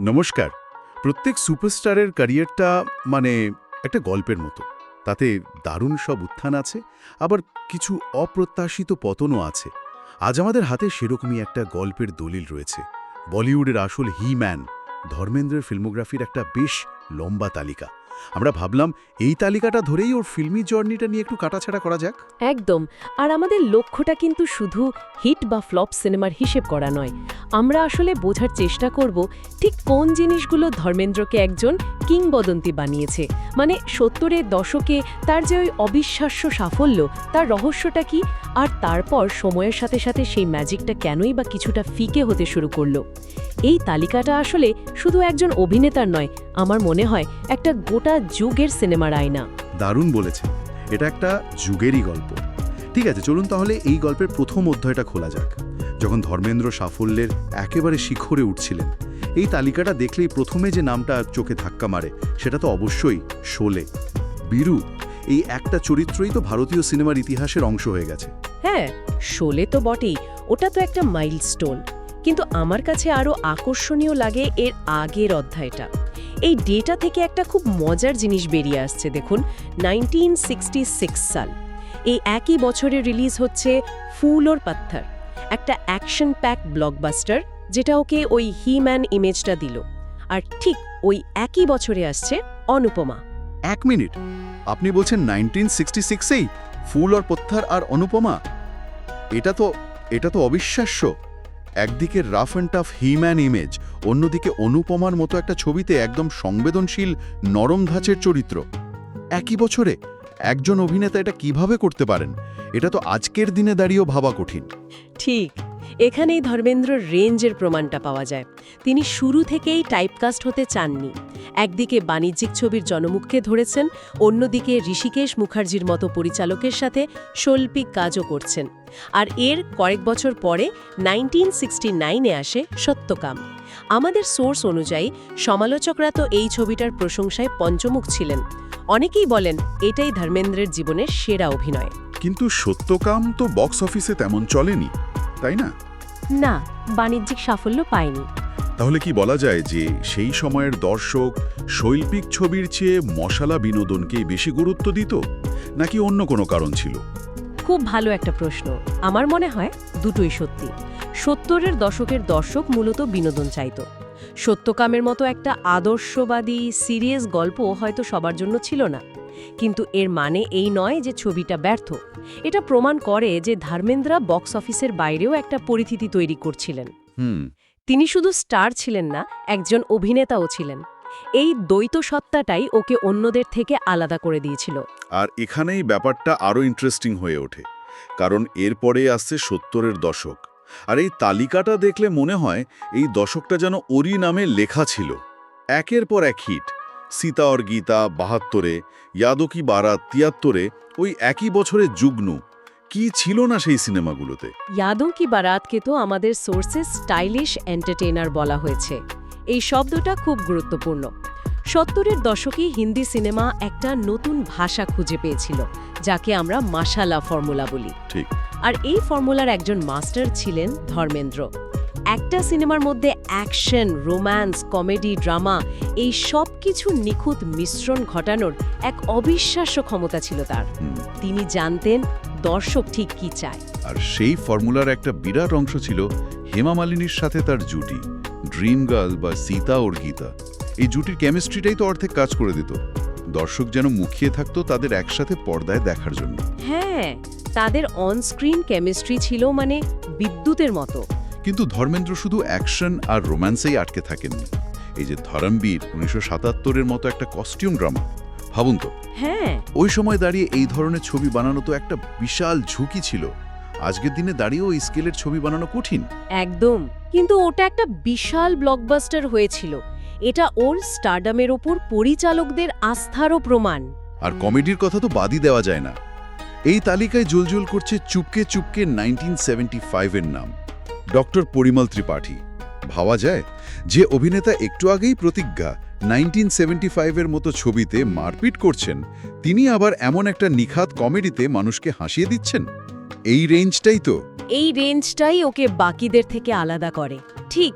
নমস্কার। প্রত্যেক সুপারস্টারের ক্যারিয়ারটা মানে একটা গল্পের মতো। তাতে দারুণ সব উত্থান আছে, আবার কিছু অপ্রত্যাশিত পতনও আছে। আজ আমাদের হাতে সেরকমই একটা গল্পের দলিল রয়েছে। বলিউডের আসল হি ম্যান ধর্মেন্দ্রের ফিল্মোগ্রাফির একটা বেশ লম্বা তালিকা। আমরা ভাবলাম এই তালিকাটা ধরেই ওর ফিল্মি জার্নিটা নিয়ে একটু কাটাছাড়া করা যাক। একদম। আর আমাদের লক্ষ্যটা কিন্তু শুধু হিট বা ফ্লপ সিনেমার হিসেব করা নয়। আমরা আসলে বোঝার চেষ্টা করব ঠিক কোন জিনিসগুলো ধর্মেন্দ্রকে একজন কিংবদন্তি বানিয়েছে। মানে সত্তরের দশকে তার যে ওই অবিশ্বাস্য সাফল্য, তার রহস্যটা কি? আর তারপর সময়ের সাথে সাথে সেই ম্যাজিকটা কেনই বা কিছুটা ফিকে হতে শুরু করল? এই তালিকাটা আসলে শুধু একজন অভিনেতার নয় আমার মনে হয় একটা গোটা যুগের সিনেমার আয়না। দারুণ বলেছে। এটা একটা যুগেরই গল্প। ঠিক আছে চলুন তাহলে এই গল্পের প্রথম অধ্যায়টা খোলা যাক। যখন ধর্মেন্দ্র সাফল্যের একেবারে শিখরে উঠছিলেন এই তালিকাটা দেখলেই প্রথমে যে নামটা চোখে ধাক্কা মারে সেটা তো অবশ্যই শোলে। বীরু এই একটা চরিত্রই তো ভারতীয় সিনেমার ইতিহাসের অংশ হয়ে গেছে। হ্যাঁ শোলে তো বটেই। ওটা তো একটা মাইলস্টোন। কিন্তু আমার কাছে আরও আকর্ষণীয় লাগে এর আগের অধ্যায়টা। এই ডেটা থেকে একটা খুব মজার জিনিস বেরিয়ে আসছে, দেখুন নাইনটিন সাল। এই একই বছরে রিলিজ হচ্ছে ফুল ওর পাত্থর, একটা অ্যাকশন প্যাক ব্লকবাস্টার যেটা ওকে ওই হি ম্যান ইমেজটা দিল। আর ঠিক ওই একই বছরে আসছে অনুপমা। এক মিনিট, আপনি বলছেন নাইনটিন সিক্সটি সিক্সেই ফুল আর পত্থার আর অনুপমা? এটা তো এটা তো অবিশ্বাস্য। একদিকে rough and tough he-man image অন্যদিকে অনুপমার মতো একটা ছবিতে একদম সংবেদনশীল নরম ধাঁচের চরিত্র। একই বছরে একজন অভিনেতা এটা কীভাবে করতে পারেন? এটা তো আজকের দিনে দাঁড়িয়েও ভাবা কঠিন। ঠিক। এখানেই ধর্মেন্দ্রর রেঞ্জের প্রমাণটা পাওয়া যায়। তিনি শুরু থেকেই টাইপকাস্ট হতে চাননি। একদিকে বাণিজ্যিক ছবির জনমুখকে ধরেছেন, অন্যদিকে ঋষিকেশ মুখার্জির মতো পরিচালকের সাথে শৈল্পিক কাজও করছেন। আর এর কয়েক বছর পরে নাইনটিন সিক্সটি নাইনে আসে সত্যকাম। আমাদের সোর্স অনুযায়ী সমালোচকরা তো এই ছবিটার প্রশংসায় পঞ্চমুখ ছিলেন। অনেকেই বলেন, এটাই ধর্মেন্দ্রের জীবনের সেরা অভিনয়। কিন্তু সত্যকাম তো বক্স অফিসে তেমন চলেনি, তাই না? না বাণিজ্যিক সাফল্য পায়নি তাহলে কি বলা যায় যে সেই সময়ের দর্শক শৈল্পিক ছবির চেয়ে মশালা বিনোদনকেই বেশি গুরুত্ব দিত নাকি অন্য কোনো কারণ ছিল? খুব ভালো একটা প্রশ্ন। আমার মনে হয় দুটোই সত্যি। সত্তরের দশকের দর্শক মূলত বিনোদন চাইত। সত্যকামের মতো একটা আদর্শবাদী সিরিয়াস গল্প হয়তো সবার জন্য ছিল না। কিন্তু এর মানে এই নয় যে ছবিটা ব্যর্থ। এটা প্রমাণ করে যে ধর্মেন্দ্রা বক্স অফিসের বাইরেও একটা পরিস্থিতি তৈরি করছিলেন। হুম। তিনি শুধু স্টার ছিলেন না একজন অভিনেতাও ছিলেন। এই দ্বৈত সত্তাটাই ওকে অন্যদের থেকে আলাদা করে দিয়েছিল। আর এখানেই ব্যাপারটা আরও ইন্টারেস্টিং হয়ে ওঠে কারণ এরপরে আসছে সত্তরের দশক। আর এই তালিকাটা দেখলে মনে হয় এই দশকটা যেন ওরই নামে লেখা ছিল। একের পর এক হিট সীতা অর গীতা বাহাত্তরে ইয়াদকি বারাত তিয়াত্তরে ওই একই বছরে যুগ্নু। কি ছিল না সেই সিনেমাগুলোতে? ইয়াদোं কি বারাতকে তো আমাদের সোর্সে স্টাইলিশ এন্টারটেইনার বলা হয়েছে। এই শব্দটা খুব গুরুত্বপূর্ণ। সত্তরের দশকে হিন্দি সিনেমা একটা নতুন ভাষা খুঁজে পেয়েছিল যাকে আমরা মাসালা ফর্মুলা বলি। ঠিক। আর এই ফর্মুলার একজন মাস্টার ছিলেন ধর্মেন্দ্র। একটা সিনেমার মধ্যে অ্যাকশন রোম্যান্স কমেডি ড্রামা এই সব কিছু নিখুঁত মিশ্রণ ঘটানোর এক অবিশ্বাস্য ক্ষমতা ছিল তার। তিনি জানতেন দর্শক ঠিক কি চায়। আর সেই ফর্মুলার একটা বিরাট অংশ ছিল হেমা মালিনীর সাথে তার জুটি ড্রিম গার্ল বা সীতা ওর গীতা। এই জুটির কেমিস্ট্রিটাই তো অর্ধেক কাজ করে দিত। দর্শক যেন মুখিয়ে থাকতো তাদের একসাথে পর্দায় দেখার জন্য। হ্যাঁ তাদের অনস্ক্রিন কেমিস্ট্রি ছিল মানে বিদ্যুতের মতো। কিন্তু ধর্মেন্দ্র শুধু অ্যাকশন আর রোম্যান্সেই আটকে থাকেননি। এই যে ধরমবীর উনিশশো সাতাত্তরের মতো একটা কস্টিউম ড্রামা ভাবুন তো। হ্যাঁ। ওই সময় দাঁড়িয়ে এই ধরনের ছবি বানানো তো একটা বিশাল ঝুঁকি ছিল। আজকের দিনে দাঁড়িয়েও এই স্কেলের ছবি বানানো কঠিন। একদম। কিন্তু ওটা একটা বিশাল ব্লকবাস্টার হয়েছিল। এটা ওর স্টারডামের ওপর পরিচালকদের আস্থারও প্রমাণ। আর কমেডির কথা তো বাদই দেওয়া যায় না। এই তালিকায় জুলজুল করছে চুপকে চুপকে নাইনটিন সেভেন্টি ফাইভের নাম। ডক্টর পরিমল ত্রিপাঠী। ভাবা যায় যে অভিনেতা একটু আগেই প্রতিজ্ঞা, নাইনটিন সেভেন্টি ফাইভের মতো ছবিতে মারপিট করছেন, তিনি আবার এমন একটা নিখাত কমেডিতে মানুষকে হাসিয়ে দিচ্ছেন? এই রেঞ্জটাই তো। এই রেঞ্জটাই ওকে বাকিদের থেকে আলাদা করে। ঠিক।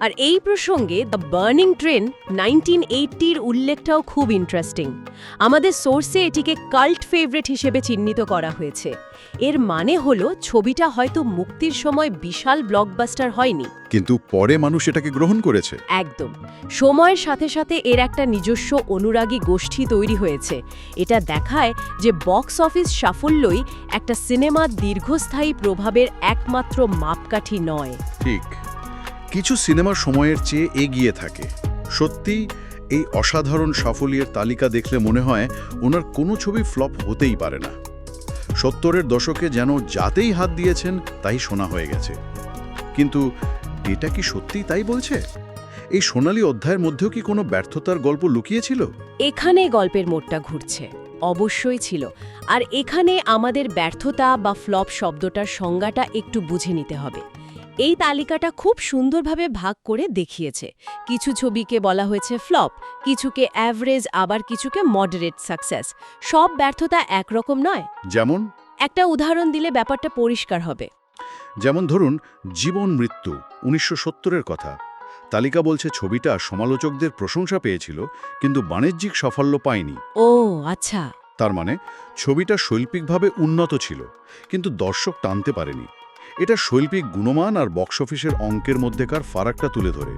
আর এই প্রসঙ্গে দ্য বার্নিং ট্রেন নাইনটিন এইটির উল্লেখটাও খুব ইন্টারেস্টিং আমাদের সোর্সে এটিকে কাল্ট ফেভারিট হিসেবে চিহ্নিত করা হয়েছে। এর মানে হলো ছবিটা হয়তো মুক্তির সময় বিশাল ব্লকবাস্টার হয়নি। কিন্তু পরে মানুষ এটাকে গ্রহণ করেছে। একদম। সময়ের সাথে সাথে এর একটা নিজস্ব অনুরাগী গোষ্ঠী তৈরি হয়েছে। এটা দেখায় যে বক্স অফিস সাফল্যই একটা সিনেমার দীর্ঘস্থায়ী প্রভাবের একমাত্র মাপকাঠি নয়। ঠিক। কিছু সিনেমা সময়ের চেয়ে এগিয়ে থাকে। সত্যি, এই অসাধারণ সাফল্যের তালিকা দেখলে মনে হয় ওনার কোনো ছবি ফ্লপ হতেই পারে না। সত্তরের দশকে যেন যাতেই হাত দিয়েছেন, তাই শোনা হয়ে গেছে। কিন্তু এটা কি সত্যিই তাই বলছে? এই সোনালী অধ্যায়ের মধ্যেও কি কোনো ব্যর্থতার গল্প লুকিয়েছিল? এখানে গল্পের মোড়টা ঘুরছে। অবশ্যই ছিল। আর এখানে আমাদের ব্যর্থতা বা ফ্লপ শব্দটার সংজ্ঞাটা একটু বুঝে নিতে হবে। এই তালিকাটা খুব সুন্দরভাবে ভাগ করে দেখিয়েছে। কিছু ছবিকে বলা হয়েছে ফ্লপ কিছুকে অ্যাভারেজ আবার কিছুকে মডারেট সাকসেস। সব ব্যর্থতা একরকম নয়। যেমন? একটা উদাহরণ দিলে ব্যাপারটা পরিষ্কার হবে। যেমন ধরুন জীবন মৃত্যু উনিশশো সত্তরের কথা। তালিকা বলছে ছবিটা সমালোচকদের প্রশংসা পেয়েছিল কিন্তু বাণিজ্যিক সাফল্য পায়নি। ও আচ্ছা। তার মানে ছবিটা শৈল্পিকভাবে উন্নত ছিল কিন্তু দর্শক টানতে পারেনি। এটা শৈল্পিক গুণমান আর বক্স অফিসের অঙ্কের মধ্যেকার ফারাকটা তুলে ধরে।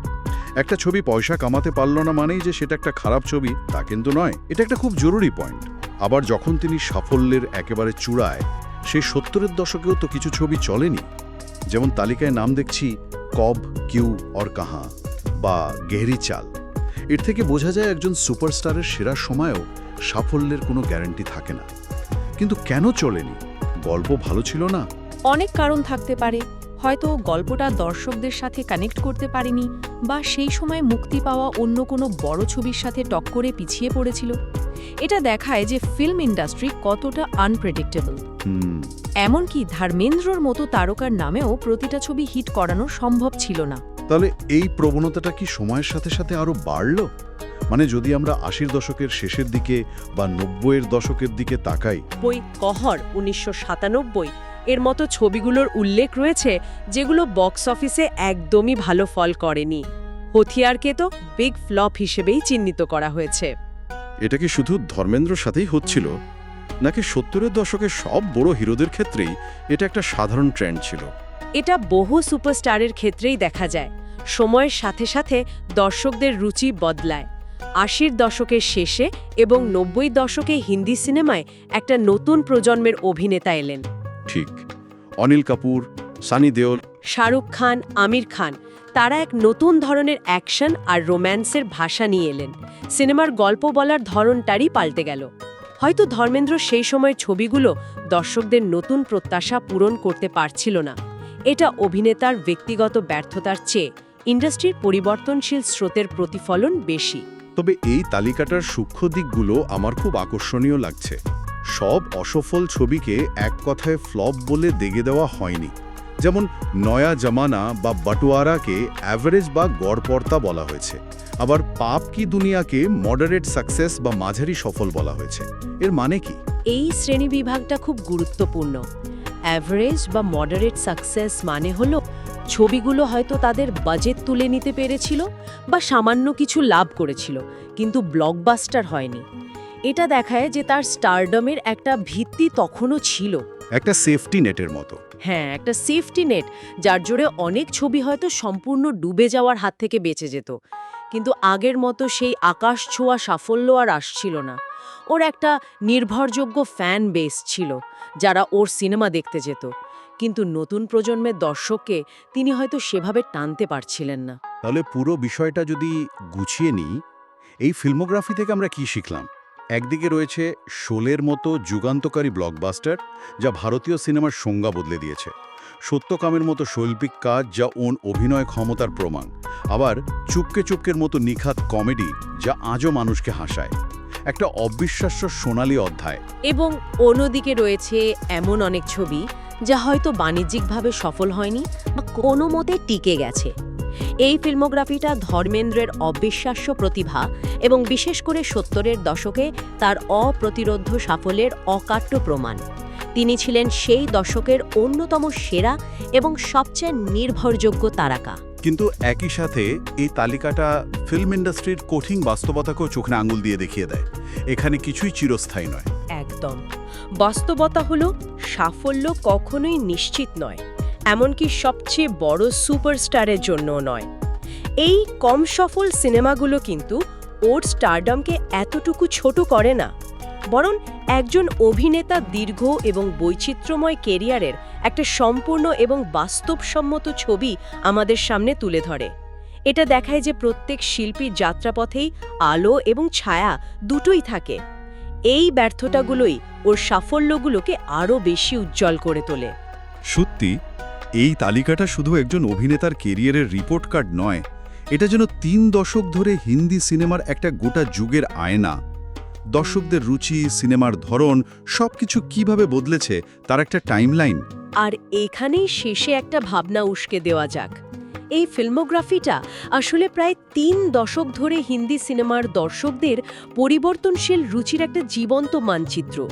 একটা ছবি পয়সা কামাতে পারল না মানেই যে সেটা একটা খারাপ ছবি, তা কিন্তু নয়। এটা একটা খুব জরুরি পয়েন্ট আবার যখন তিনি সাফল্যের একেবারে চূড়ায়, সেই সত্তরের দশকেও তো কিছু ছবি চলেনি। যেমন তালিকায় নাম দেখছি, কব, কিউ, অর কাহা বা গেহরি চাল। এর থেকে বোঝা যায় একজন সুপারস্টারের সেরা সময়েও সাফল্যের কোনো গ্যারান্টি থাকে না। কিন্তু কেন চলেনি? গল্প ভালো ছিল না? অনেক কারণ থাকতে পারে। হয়তো গল্পটা দর্শকদের সাথে কানেক্ট করতে পারেনি বা সেই সময় মুক্তি পাওয়া অন্য কোনো বড় ছবির সাথে টক্করে পিছিয়ে পড়েছিল। এটা দেখায় যে ফিল্ম ইন্ডাস্ট্রি কতটা আনপ্রেডিক্টেবল হুম। এমনকি ধর্মেন্দ্রর মতো তারকার নামেও প্রতিটা ছবি হিট করানো সম্ভব ছিল না। তাহলে এই প্রবণতাটা কি সময়ের সাথে সাথে আরও বাড়ল? মানে যদি আমরা আশির দশকের শেষের দিকে বা নব্বইয়ের দশকের দিকে তাকাই বই কহর উনিশশো সাতানব্বই এর মতো ছবিগুলোর উল্লেখ রয়েছে যেগুলো বক্স অফিসে একদমই ভালো ফল করেনি। হথিয়ারকে তো বিগ ফ্লপ হিসেবেই চিহ্নিত করা হয়েছে। এটা কি শুধু ধর্মেন্দ্রর সাথেই হচ্ছিল? নাকি সত্তরের দশকের সব বড় হিরোদের ক্ষেত্রেই এটা একটা সাধারণ ট্রেন্ড ছিল? এটা বহু সুপারস্টারের ক্ষেত্রেই দেখা যায়। সময়ের সাথে সাথে দর্শকদের রুচি বদলায়। আশির দশকের শেষে এবং নব্বই দশকে হিন্দি সিনেমায় একটা নতুন প্রজন্মের অভিনেতা এলেন। ঠিক। অনিল কাপুর সানি দেওল। শাহরুখ খান আমির খান তারা এক নতুন ধরনের অ্যাকশন আর রোম্যান্সের ভাষা নিয়ে এলেন। সিনেমার গল্প বলার ধরনটারই পাল্টে গেল। হয়তো ধর্মেন্দ্র সেই সময়ের ছবিগুলো দর্শকদের নতুন প্রত্যাশা পূরণ করতে পারছিল না। এটা অভিনেতার ব্যক্তিগত ব্যর্থতার চেয়ে ইন্ডাস্ট্রির পরিবর্তনশীল স্রোতের প্রতিফলন বেশি। তবে এই তালিকাটার সূক্ষ্ম দিকগুলো আমার খুব আকর্ষণীয় লাগছে। সব অসফল ছবিকে এক কথায় ফ্লপ বলে দেগে দেওয়া হয়নি। যেমন নয়া জামানা বা বাটুয়ারাকে অ্যাভারেজ বা গড়পর্তা বলা হয়েছে। আবার পাপ কি দুনিয়াকে মডারেট সাকসেস বা মাঝারি সফল বলা হয়েছে। এর মানে কি? এই শ্রেণি বিভাগটা খুব গুরুত্বপূর্ণ। অ্যাভারেজ বা মডারেট সাকসেস মানে হলো ছবিগুলো হয়তো তাদের বাজেট তুলে নিতে পেরেছিল বা সামান্য কিছু লাভ করেছিল, কিন্তু ব্লকবাস্টার হয়নি। এটা দেখায় যে তার স্টারডমের একটা ভিত্তি তখনও ছিল। একটা সেফটি নেটের মতো। হ্যাঁ একটা সেফটি নেট যার জোরে অনেক ছবি হয়তো সম্পূর্ণ ডুবে যাওয়ার হাত থেকে বেঁচে যেত। কিন্তু আগের মতো সেই আকাশ ছোঁয়া সাফল্য আর আসছিল না। ওর একটা নির্ভরযোগ্য ফ্যান বেস ছিল যারা ওর সিনেমা দেখতে যেত। কিন্তু নতুন প্রজন্মের দর্শককে তিনি হয়তো সেভাবে টানতে পারছিলেন না। তাহলে পুরো বিষয়টা যদি গুছিয়ে নিই এই ফিল্মোগ্রাফি থেকে আমরা কি শিখলাম? একদিকে রয়েছে শোলের মতো যুগান্তকারী ব্লকবাস্টার যা ভারতীয় সিনেমার সংজ্ঞা বদলে দিয়েছে। সত্যকামের মতো শৈল্পিক কাজ যা ওন অভিনয় ক্ষমতার প্রমাণ। আবার চুপকে চুপকের মতো নিখাত কমেডি যা আজও মানুষকে হাসায়। একটা অবিশ্বাস্য সোনালী অধ্যায়। এবং অন্যদিকে রয়েছে এমন অনেক ছবি যা হয়তো বাণিজ্যিকভাবে সফল হয়নি বা কোনো মতে টিকে গেছে। এই ফিল্মোগ্রাফিটা ধর্মেন্দ্রের অবিশ্বাস্য প্রতিভা এবং বিশেষ করে সত্তরের দশকে তার অপ্রতিরোধ্য সাফল্যের অকাট্য প্রমাণ। তিনি ছিলেন সেই দশকের অন্যতম সেরা এবং সবচেয়ে নির্ভরযোগ্য তারকা। কিন্তু একই সাথে এই তালিকাটা ফিল্ম ইন্ডাস্ট্রির কঠিন বাস্তবতাকেও চোখে আঙুল দিয়ে দেখিয়ে দেয়। এখানে কিছুই চিরস্থায়ী নয়। একদম। বাস্তবতা হলো সাফল্য কখনোই নিশ্চিত নয়। এমনকি সবচেয়ে বড় সুপারস্টারের জন্যও নয়। এই কম সফল সিনেমাগুলো কিন্তু ওর স্টারডমকে এতটুকু ছোট করে না, বরং একজন অভিনেতা দীর্ঘ এবং বৈচিত্র্যময় কেরিয়ারের একটা সম্পূর্ণ এবং বাস্তবসম্মত ছবি আমাদের সামনে তুলে ধরে। এটা দেখায় যে প্রত্যেক শিল্পীর যাত্রাপথেই আলো এবং ছায়া দুটোই থাকে। এই ব্যর্থতাগুলোই ওর সাফল্যগুলোকে আরও বেশি উজ্জ্বল করে তোলে। সত্যি এই তালিকাটা শুধু একজন অভিনেতার কেরিয়ারের রিপোর্ট কার্ড নয়, এটা যেন তিন দশক ধরে হিন্দি সিনেমার একটা গোটা যুগের আয়না। দর্শকদের রুচি, সিনেমার ধরন, সবকিছু কীভাবে বদলেছে তার একটা টাইমলাইন আর এখানেই শেষে একটা ভাবনা উস্কে দেওয়া যাক। এই ফিল্মোগ্রাফিটা আসলে প্রায় তিন দশক ধরে হিন্দি সিনেমার দর্শকদের পরিবর্তনশীল রুচির একটা জীবন্ত মানচিত্র।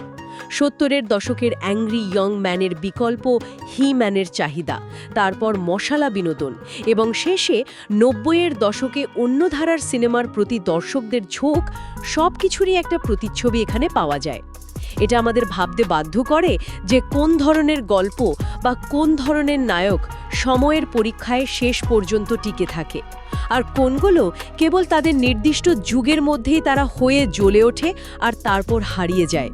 সত্তরের দশকের অ্যাংরি ইয়ং ম্যানের বিকল্প হি ম্যানের চাহিদা, তারপর মশালা বিনোদন এবং শেষে নব্বইয়ের দশকে অন্য ধারার সিনেমার প্রতি দর্শকদের ঝোঁক সব কিছুরই একটা প্রতিচ্ছবি এখানে পাওয়া যায়। এটা আমাদের ভাবতে বাধ্য করে যে কোন ধরনের গল্প বা কোন ধরনের নায়ক সময়ের পরীক্ষায় শেষ পর্যন্ত টিকে থাকে। আর কোনগুলো কেবল তাদের নির্দিষ্ট যুগের মধ্যেই তারা হয়ে জ্বলে ওঠে আর তারপর হারিয়ে যায়।